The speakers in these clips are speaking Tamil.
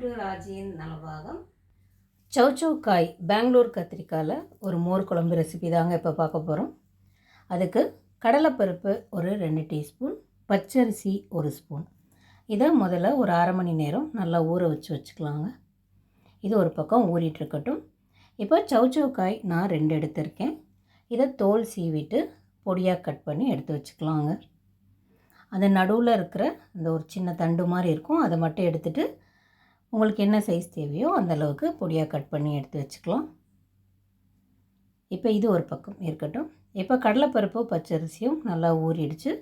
ராஜியின் நலபாகம் சௌச்சௌ பெங்களூர் கத்திரிக்காயில் ஒரு மோர் குழம்பு ரெசிபி தாங்க இப்போ பார்க்க போகிறோம் அதுக்கு கடலைப்பருப்பு ஒரு ரெண்டு டீஸ்பூன் பச்சரிசி ஒரு ஸ்பூன். இதை முதல்ல ஒரு அரை மணி நேரம் நல்லா ஊற வச்சு வச்சுக்கலாங்க. இது ஒரு பக்கம் ஊறிட்டு இருக்கட்டும். இப்போ சௌச்சௌ நான் ரெண்டு எடுத்திருக்கேன். இதை தோல் சீவிட்டு பொடியாக கட் பண்ணி எடுத்து வச்சுக்கலாங்க. அந்த நடுவில் இருக்கிற அந்த ஒரு சின்ன தண்டு மாதிரி இருக்கும். அதை மட்டும் எடுத்துகிட்டு உங்களுக்கு என்ன சைஸ் தேவையோ அந்தளவுக்கு பொடியாக கட் பண்ணி எடுத்து வச்சுக்கலாம். இப்போ இது ஒரு பக்கம் இருக்கட்டும். இப்போ கடலைப்பருப்பு பச்சரிசியும் நல்லா ஊறிடுச்சு.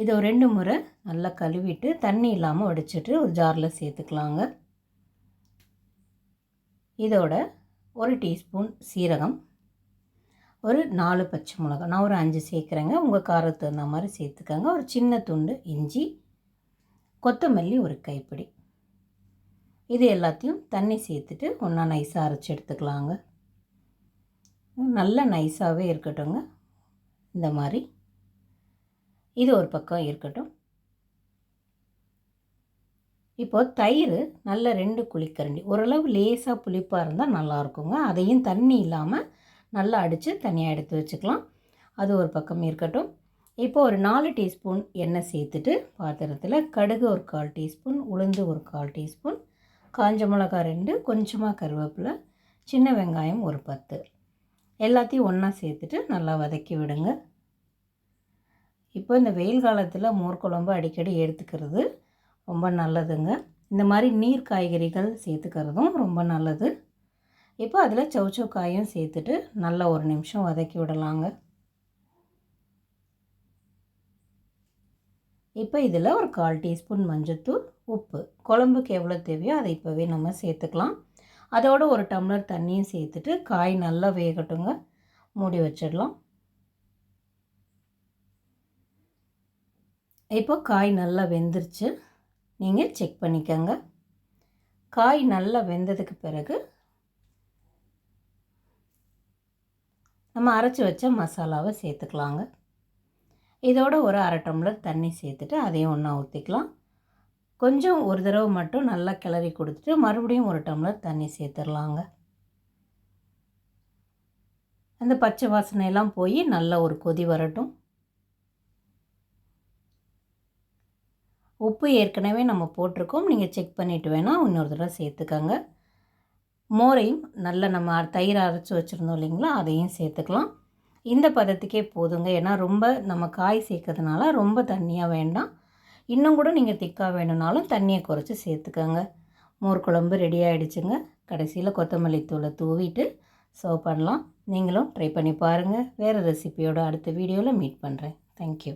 இதை ஒரு ரெண்டு முறை நல்லா கழுவிட்டு தண்ணி இல்லாமல் வடிச்சிட்டு ஒரு ஜாரில் சேர்த்துக்கலாங்க. இதோட ஒரு டீஸ்பூன் சீரகம் ஒரு நாலு பச்சை மிளகா நான் ஒரு அஞ்சு சேர்க்குறேங்க. உங்கள் காரத்துக்கு தகுந்த மாதிரி சேர்த்துக்கோங்க. ஒரு சின்ன துண்டு இஞ்சி கொத்தமல்லி ஒரு கைப்பிடி. இது எல்லாத்தையும் தண்ணி சேர்த்துட்டு ஒன்றா நைஸாக அரைச்சி எடுத்துக்கலாங்க. நல்ல நைஸாகவே இருக்கட்டுங்க இந்த மாதிரி. இது ஒரு பக்கம் இருக்கட்டும். இப்போது தயிர் நல்ல ரெண்டு குழிக்கரண்டி ஓரளவு லேசாக புளிப்பாக இருந்தால் நல்லாயிருக்குங்க அதையும் தண்ணி இல்லாமல் நல்லா அடித்து தனியாக எடுத்து வச்சுக்கலாம். அது ஒரு பக்கம் இருக்கட்டும். இப்போ ஒரு நாலு டீஸ்பூன் எண்ணெய் சேர்த்துட்டு பாத்திரத்தில் கடுகு ஒரு கால் டீஸ்பூன் உளுந்து ஒரு கால் டீஸ்பூன் காஞ்ச மிளகா ரெண்டு கொஞ்சமாக கருவேப்பிலை சின்ன வெங்காயம் ஒரு பத்து. எல்லாத்தையும் ஒன்றா சேர்த்துட்டு நல்லா வதக்கி விடுங்க. இப்போ இந்த வெயில் காலத்தில் மோர் குழம்பு அடிக்கடி எடுத்துக்கிறது ரொம்ப நல்லதுங்க. இந்த மாதிரி நீர் காய்கறிகள் சேர்த்துக்கிறதும் ரொம்ப நல்லது. இப்போ அதில் சவுச்சோ காயும் சேர்த்துட்டு நல்லா ஒரு நிமிஷம் வதக்கி விடலாங்க. இப்போ இதில் ஒரு கால் டீஸ்பூன் மஞ்சத்தூள் உப்பு. குழம்புக்கு எவ்வளோ தேவையோ அதை இப்போவே நம்ம சேர்த்துக்கலாம். அதோட ஒரு டம்ளர் தண்ணியும் சேர்த்துட்டு காய் நல்லா வேகட்டுங்க. மூடி வச்சிடலாம். இப்போ காய் நல்லா வெந்துருச்சு. நீங்கள் செக் பண்ணிக்கோங்க. காய் நல்லா வெந்ததுக்கு பிறகு நம்ம அரைச்சி வச்ச மசாலாவை சேர்த்துக்கலாங்க. இதோட ஒரு அரை டம்ளர் தண்ணி சேர்த்துட்டு அதையும் ஒன்றா ஊற்றிக்கலாம் கொஞ்சம் ஒரு தடவை மட்டும் நல்லா கிளறி கொடுத்துட்டு மறுபடியும் ஒரு டம்ளர் தண்ணி சேர்த்துடலாங்க. அந்த பச்சை வாசனையெல்லாம் போய் நல்லா ஒரு கொதி வரட்டும். உப்பு ஏற்கனவே நம்ம போட்டிருக்கோம். நீங்கள் செக் பண்ணிவிட்டு வேணால் இன்னொரு தடவை சேர்த்துக்கோங்க. மோரையும் நல்லா நம்ம தயிர் அரைச்சி வச்சுருந்தோம் இல்லைங்களா? அதையும் சேர்த்துக்கலாம். இந்த பதத்துக்கே போதுங்க. ஏன்னா ரொம்ப நம்ம காய் சேர்க்கறதுனால ரொம்ப தண்ணியாக வேண்டாம். இன்னும் கூட நீங்கள் திக்காக வேணும்னாலும் தண்ணியை குறைச்சி சேர்த்துக்கோங்க. மோர் குழம்பு ரெடி ஆகிடுச்சுங்க கடைசியில் கொத்தமல்லி தூளை தூவிட்டு சர்வ் பண்ணலாம். நீங்களும் ட்ரை பண்ணி பாருங்கள் வேறு ரெசிபியோட அடுத்த வீடியோவில் மீட் பண்ணுறேன் தேங்க்யூ